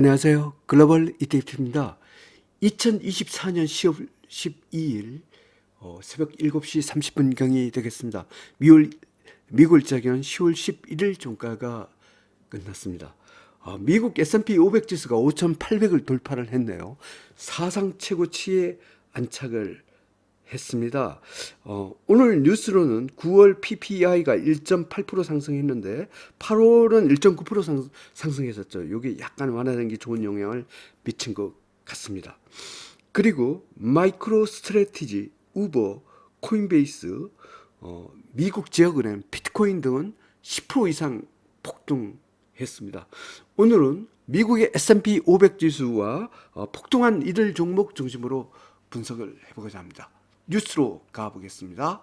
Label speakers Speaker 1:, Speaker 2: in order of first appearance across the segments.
Speaker 1: 안녕하세요. 글로벌 이데이트입니다. 2024년 10월 12일 어, 새벽 7시 30분경이 되겠습니다. 미월, 미국 일자기는 10월 11일 종가가 끝났습니다. 어, 미국 S&P 500 지수가 5,800을 돌파를 했네요. 사상 최고치에 안착을 했습니다. 어, 오늘 뉴스로는 9월 PPI가 1.8% 상승했는데 8월은 1.9% 상, 상승했었죠. 이게 약간 완화된 게 좋은 영향을 미친 것 같습니다. 그리고 마이크로 스트레티지, 우버, 코인베이스, 어, 미국 지역은행, 비트코인 등은 10% 이상 폭등했습니다. 오늘은 미국의 S&P 500 지수와 어, 폭등한 이들 종목 중심으로 분석을 해보고자 합니다. 뉴스로 가보겠습니다.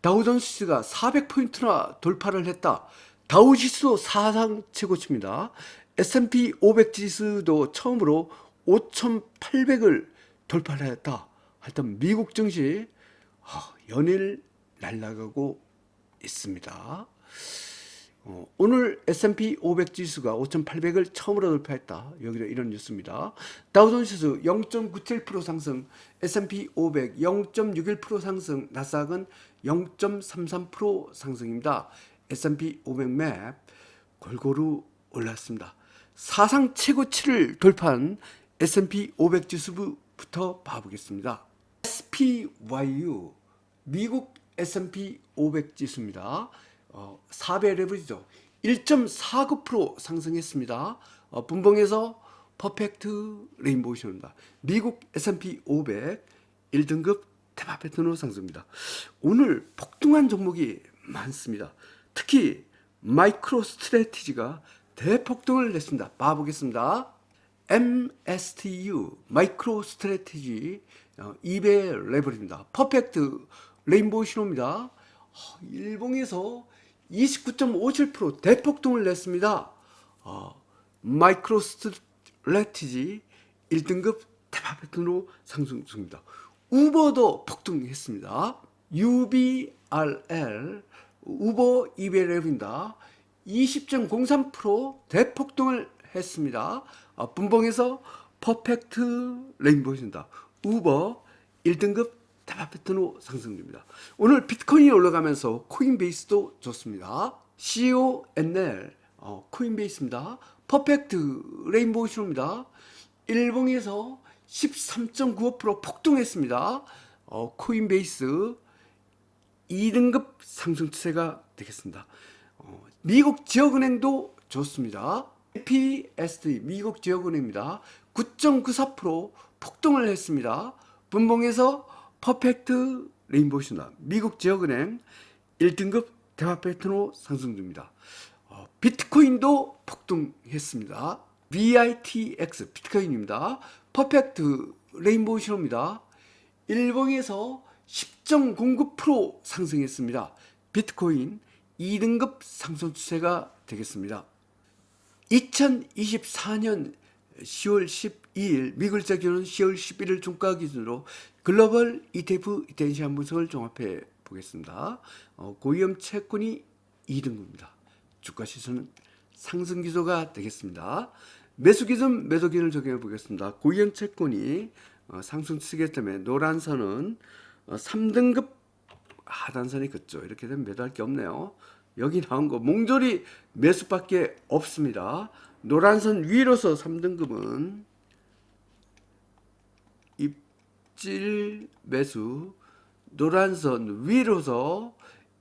Speaker 1: 다우존스가 400포인트나 돌파를 했다. 다우지수 사상 최고치입니다. S&P 500 지수도 처음으로 5,800을 돌파를 했다. 하여튼 미국 증시 아, 연일 날아가고 있습니다. 어, 오늘 S&P 500 지수가 5,800을 처음으로 돌파했다. 여기도 이런 뉴스입니다. 다우존 지수 0.97% 상승, S&P 500 0.61% 상승, 나스닥은 0.33% 상승입니다. S&P 500맵 골고루 올랐습니다. 사상 최고치를 돌파한 S&P 500 지수부터 봐보겠습니다. SPYU 미국 S&P 500 지수입니다. 어, 4배 레버리죠. 1.49% 상승했습니다. 어, 분봉에서 퍼펙트 레인보우션입니다. 미국 S&P 500 1등급 대박 패턴으로 상승입니다. 오늘 폭등한 종목이 많습니다. 특히 마이크로 스트레티지가 대폭등을 냈습니다. 봐보겠습니다. MSTU 마이크로 스트레티지 어, 2배 레벨입니다. 퍼펙트 레인보우 신호입니다. 어, 일봉에서 29.57% 대폭등을 냈습니다. 어, 마이크로 스트레티지 1등급 대박 패턴으로 상승 중입니다. 우버도 폭등했습니다. UBRL 우버 2배 레벨입니다. 20.03% 대폭등을 했습니다. 아, 분봉에서 퍼펙트 레인보우입니다. 우버 1등급 패턴으로 상승 중입니다. 오늘 비트코인이 올라가면서 코인베이스도 좋습니다. CONL 어, 코인베이스입니다. 퍼펙트 레인보우 신호입니다. 일봉에서 13.95% 폭등했습니다. 어, 코인베이스 2등급 상승 추세가 되겠습니다. 어, 미국 지역은행도 좋습니다. PSD 미국 지역은행입니다. 9.94% 폭등을 했습니다. 분봉에서 퍼펙트 레인보우시나 미국 지역은행 1등급 대화 패턴으로 상승 중입니다. 어, 비트코인도 폭등했습니다. VITX 비트코인입니다. 퍼펙트 레인보우 신호입니다. 일봉에서 10.09% 상승했습니다. 비트코인 2등급 상승 추세가 되겠습니다. 2024년 10월 12일 미글자 기준은 10월 11일 종가 기준으로 글로벌 ETF 이텐시한 분석을 종합해 보겠습니다. 어, 고위험 채권이 2등급입니다. 주가 시세는 상승 기조가 되겠습니다. 매수 기준 매도 기준을 적용해 보겠습니다. 고위험 채권이 어, 상승 추세기 때문에 노란 선은 어, 3등급 하단선이 긋죠. 이렇게 되면 매도할 게 없네요. 여기 나온 거 몽졸이 매수밖에 없습니다. 노란선 위로서 3등급은 입질 매수, 노란선 위로서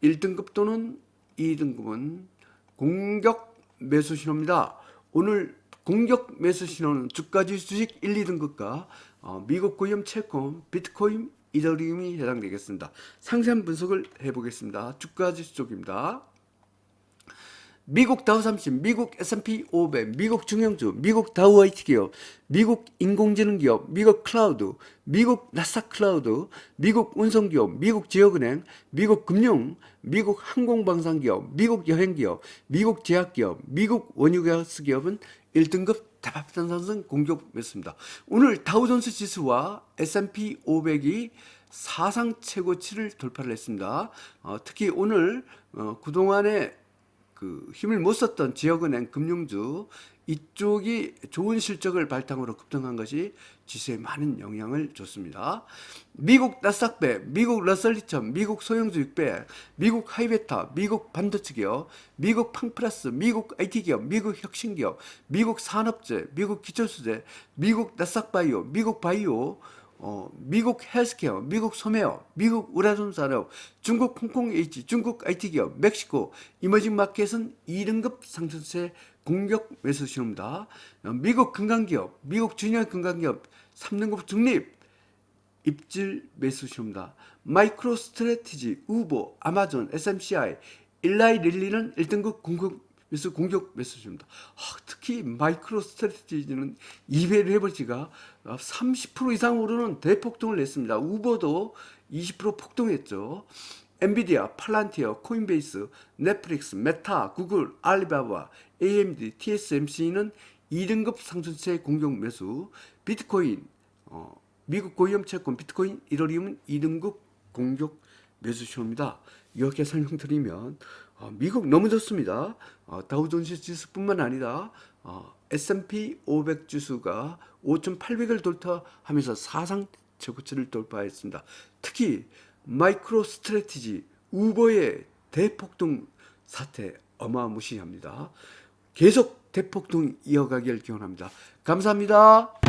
Speaker 1: 1등급 또는 2등급은 공격 매수 신호입니다. 오늘 공격 매수 신호는 주가지 주식 1, 2등급과 어, 미국 고위험 채권, 비트코인, 이더리움이 해당되겠습니다. 상세한 분석을 해보겠습니다. 주가지수 쪽입니다. 미국 다우 30, 미국 S&P 500, 미국 중형주, 미국 다우 IT 기업, 미국 인공지능 기업, 미국 클라우드, 미국 나스닥 클라우드, 미국 운송 기업, 미국 지역은행, 미국 금융, 미국 항공방산 기업, 미국 여행 기업, 미국 제약 기업, 미국 원유가스 기업은 1등급 대박단 상승 공격 매수입니다. 오늘 다우존스 지수와 S&P 500이 사상 최고치를 돌파를 했습니다. 어, 특히 오늘 어, 그동안에 그 힘을 못 썼던 지역은행 금융주 이쪽이 좋은 실적을 발탕으로 급등한 것이 지수에 많은 영향을 줬습니다. 미국 나스닥배, 미국 러셀 2000, 미국 소형주 600, 미국 하이베타, 미국 반도체 기업, 미국 팡플러스, 미국 IT 기업, 미국 혁신 기업, 미국 산업재, 미국 기초수재, 미국 나스닥바이오, 미국 바이오, 어, 미국 헬스케어, 미국 소매업, 미국 우라손 산업, 중국 홍콩 H, 중국 IT 기업, 멕시코 이머징 마켓은 2등급 상승세 공격 매수 신호입니다. 어, 미국 건강기업, 미국 주니어 건강기업 3등급 중립 입질 매수 신호입니다. 마이크로 스트레티지, 우보, 아마존, SMCI, 일라이 릴리는 1등급 공격 매수 공격 매수 신호입니다. 아, 특히 마이크로 스트레티지는 2배를 해버지가 30% 이상 오르는 대폭등을 냈습니다. 우버도 20% 폭등했죠. 엔비디아, 팔란티어, 코인베이스, 넷플릭스, 메타, 구글, 알리바바, AMD, TSMC는 2등급 상승세 공격 매수, 비트코인, 어, 미국 고위험 채권 비트코인 이더리움은 2등급 공격 매수 신호입니다. 이렇게 설명드리면 어, 미국 너무 좋습니다. 어, 다우존스 지수뿐만 아니라 어, S&P 500 지수가 5,800을 돌파하면서 사상 최고치를 돌파했습니다. 특히 마이크로 스트레티지 우버의 대폭등 사태 어마무시합니다. 계속 대폭등 이어가길 기원합니다. 감사합니다.